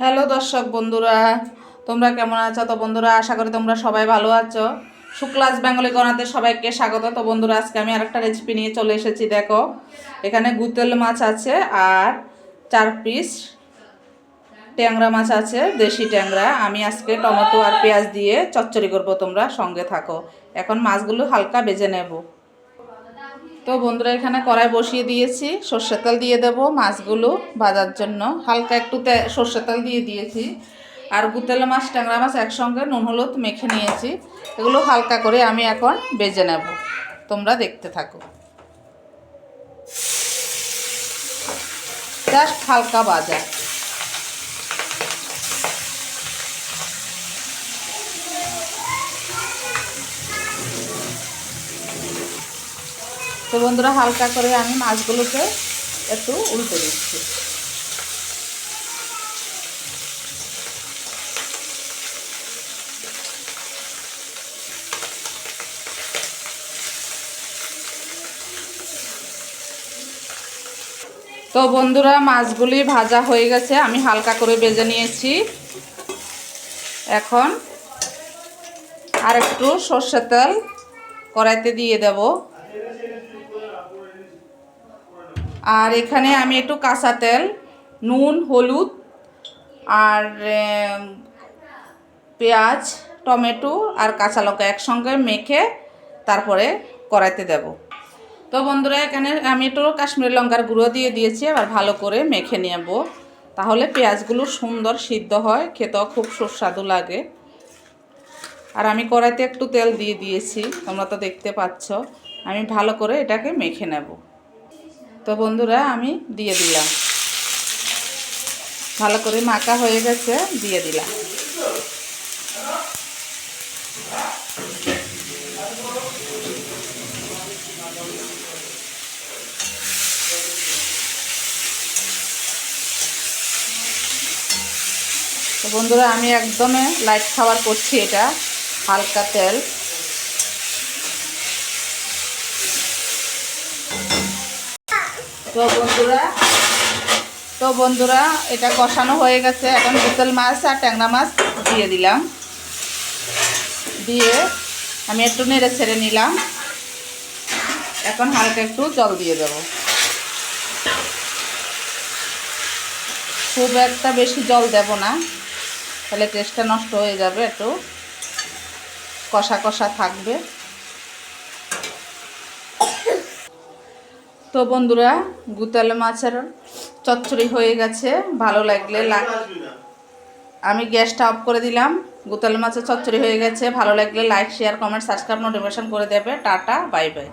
Hello দর্শক বন্ধুরা, তোমরা কেমন আছো? তো বন্ধুরা, আশা করি তোমরা সবাই ভালো আছো। শুক্লাস বেঙ্গলি গণাতে সবাইকে স্বাগত। তো বন্ধুরা, আজকে আমি আরেকটা রেসিপি নিয়ে চলে এসেছি, দেখো। এখানে গুতেল মাছ আছে আর চার পিস ট্যাংরা মাছ আছে, দেশি ট্যাংরা। আমি আজকে টমেটো আর পেঁয়াজ দিয়ে চচ্চড়ি করব, তোমরা সঙ্গে থাকো। এখন মাছগুলো হালকা বেজে নেব। তো বন্ধুরা, এখানে কড়াই বসিয়ে দিয়েছি। সর্ষের তেল দিয়ে দেব মাছগুলো ভাজার জন্য। হালকা একটু তে সর্ষের তেল দিয়ে দিয়েছি। আর গুতেলা মাছ, ট্যাংরা মাছ একসঙ্গে নুন, হলুদ মেখে নিয়েছি। এগুলো হালকা করে আমি এখন বেজে নেব। তোমরা দেখতে থাকো। জাস্ট হালকা বাজা তো বন্ধুরা, হালকা করে আমি মাছগুলোকে একটু উল্টে দিচ্ছি। তো বন্ধুরা, মাছগুলি ভাজা হয়ে গেছে, আমি হালকা করে বেজে নিয়েছি। এখন আর একটু সর্ষের তেল কড়াইতে দিয়ে দেবো। আর এখানে আমি একটু কাঁচা তেল, নুন, হলুদ আর পেঁয়াজ, টমেটো আর কাঁচা লঙ্কা একসঙ্গে মেখে তারপরে কড়াইতে দেব। তো বন্ধুরা, এখানে আমি একটু কাশ্মীরি লঙ্কার গুঁড়ো দিয়ে দিয়েছি আবার ভালো করে মেখে নেব। তাহলে পেঁয়াজগুলো সুন্দর সিদ্ধ হয়, খেতেও খুব সুস্বাদু লাগে। আর আমি কড়াইতে একটু তেল দিয়ে দিয়েছি, তোমরা তো দেখতে পাচ্ছ। আমি ভালো করে এটাকে মেখে নেব। তো বন্ধুরা, আমি দিয়ে দিলাম। ভালো করে মাখা হয়ে গেছে, দিয়ে দিলাম। তো বন্ধুরা, আমি একদমে লাইট খাবার করছি এটা, হালকা তেল। তো বন্ধুরা তো বন্ধুরা, এটা কষানো হয়ে গেছে। এখন বুতল মাছ আর ট্যাংরা মাছ দিয়ে দিলাম। দিয়ে আমি একটু নেড়ে ছেড়ে নিলাম। এখন হালকা একটু জল দিয়ে দেব। খুব একটা বেশি জল দেব না, তাহলে টেস্টটা নষ্ট হয়ে যাবে একটু। কষা কষা থাকবে। তো বন্ধুরা গুতালে মাছের চচ্চড়ি হয়ে গেছে। ভালো লাগলে আমি গ্যাসটা অফ করে দিলাম। গুতালে মাছের চচ্চড়ি হয়ে গেছে। ভালো লাগলে like share comment subscribe notification করে দেবে। Tata bye bye.